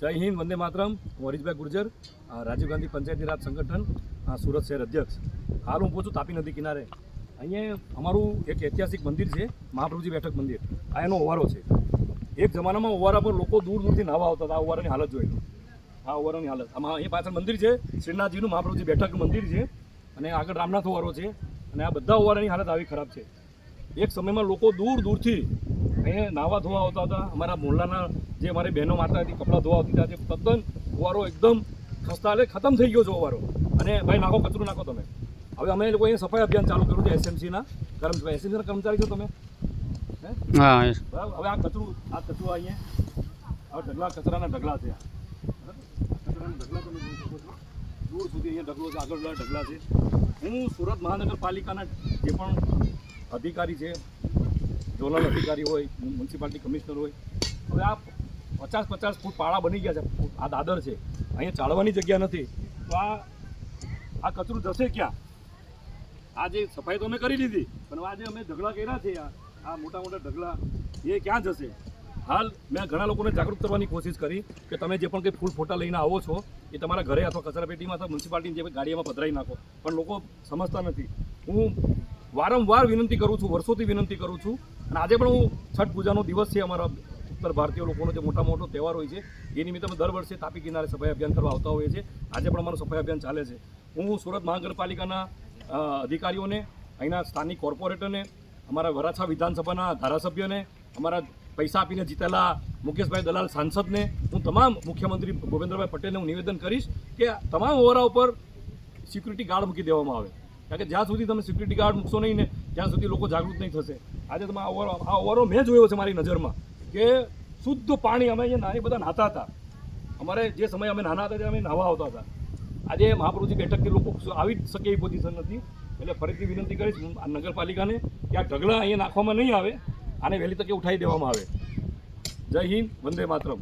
જય હિન્દ, વંદે માતરમ. હું હરીશભાઈ ગુર્જર રાજીવ ગાંધી પંચાયતી રાજ સંગઠન સુરત શહેર અધ્યક્ષ. હાલ હું પહોંચું તાપી નદી કિનારે. અહીંયા અમારું એક ઐતિહાસિક મંદિર છે, મહાપ્રભુજી બેઠક મંદિર. આ એનો ઓવારો છે. એક જમાનામાં ઓવારા પર લોકો દૂર દૂરથી નાવા આવતા હતા, આ ઓવારાની હાલત જોઈ આ ઓવારાની હાલત. આમાં એ પાછળ મંદિર છે, શ્રીનાથજીનું મહાપ્રભુજી બેઠકનું મંદિર છે, અને આગળ રામનાથ ઓવારો છે, અને આ બધા ઓવારાની હાલત આવી ખરાબ છે. એક સમયમાં લોકો દૂર દૂરથી અહીંયા નાવા ધોવા આવતા હતા. અમારા મોહલ્લાના જે અમારી બહેનો માતા હતી કપડાં ધોવા આવતી હતા તે તદ્દન ફુવારો એકદમ ખસ્તાલે ખતમ થઈ ગયો છે ફુવારો. અને ભાઈ નાખો કચરો નાખો તમે. હવે અમે લોકો અહીંયા સફાઈ અભિયાન ચાલુ કર્યું છે એસએમસીના કર્મચારી એસએમસીના કર્મચારી છો તમે? હે? બરાબર? હવે આ કચરું આ કચરું અહીંયા. હવે ઢગલા કચરાના ઢગલા છે. કચરાના ઢગલા તમે જોઈ શકો છો દૂર સુધી અહીંયા ઢગલો છે આગળ ઢગલા છે. હું સુરત મહાનગરપાલિકાના જે પણ અધિકારી છે ઝોનલ અધિકારી હોય, મ્યુનિસિપાલિટી કમિશનર હોય. હવે આ પચાસ પચાસ ફૂટ પાળા બની ગયા છે. આ દાદર છે. અહીંયા ચાળવાની જગ્યા નથી. તો આ આ કચરું જશે ક્યાં? આ જે સફાઈ તો અમે કરી લીધી, પણ આજે અમે ઢગલા કર્યા છે, આ મોટા મોટા ઢગલા, એ ક્યાં જશે? હાલ મેં ઘણા લોકોને જાગૃત કરવાની કોશિશ કરી કે તમે જે પણ કંઈ ફૂલ ફોટા લઈને આવો છો, એ તમારા ઘરે અથવા કચરાપેટીમાં અથવા મ્યુનિસિપાલિટીની જે ગાડીમાં પધરાવી નાખો. પણ લોકો સમજતા નથી. હું વારંવાર વિનંતી કરું છું, વર્ષોથી વિનંતી કરું છું. અને આજે પણ હું છઠ પૂજાનો દિવસ છે અમારા ઉત્તર ભારતીય લોકોનો જે મોટા મોટો તહેવાર હોય છે, એ નિમિત્તે અમે દર વર્ષે તાપી કિનારે સફાઈ અભિયાન કરવા આવતા હોઈએ છીએ. આજે પણ અમારું સફાઈ અભિયાન ચાલે છે. હું સુરત મહાનગરપાલિકાના અધિકારીઓને, અહીંના સ્થાનિક કોર્પોરેટરને, અમારા વરાછા વિધાનસભાના ધારાસભ્યને, અમારા પૈસા આપીને જીતેલા મુકેશભાઈ દલાલ સાંસદને, હું તમામ મુખ્યમંત્રી ભૂપેન્દ્રભાઈ પટેલને હું નિવેદન કરીશ કે તમામ ઓવરા ઉપર સિક્યુરિટી ગાર્ડ મૂકી દેવામાં આવે. કારણ કે જ્યાં સુધી તમે સિક્યુરિટી ગાર્ડ મૂકશો નહીં ને, ત્યાં સુધી લોકો જાગૃત નહીં થશે. આજે તમે આ ઓવરો આ ઓવરો મેં જોયો છે મારી નજરમાં કે શુદ્ધ પાણી અમે અહીંયા નાની બધા નહાતા હતા. અમારે જે સમયે અમે નાના હતા ત્યારે અમે નાહવા આવતા હતા. આજે મહાપ્રભુજી બેઠકથી લોકો આવી જ શકે એવી પોઝિશન નથી. એટલે ફરીથી વિનંતી કરીશ આ નગરપાલિકાને કે આ ઢગલા અહીંયા નાખવામાં નહીં આવે, આને વહેલી તકે ઉઠાવી દેવામાં આવે. જય હિન્દ, વંદે માતરમ.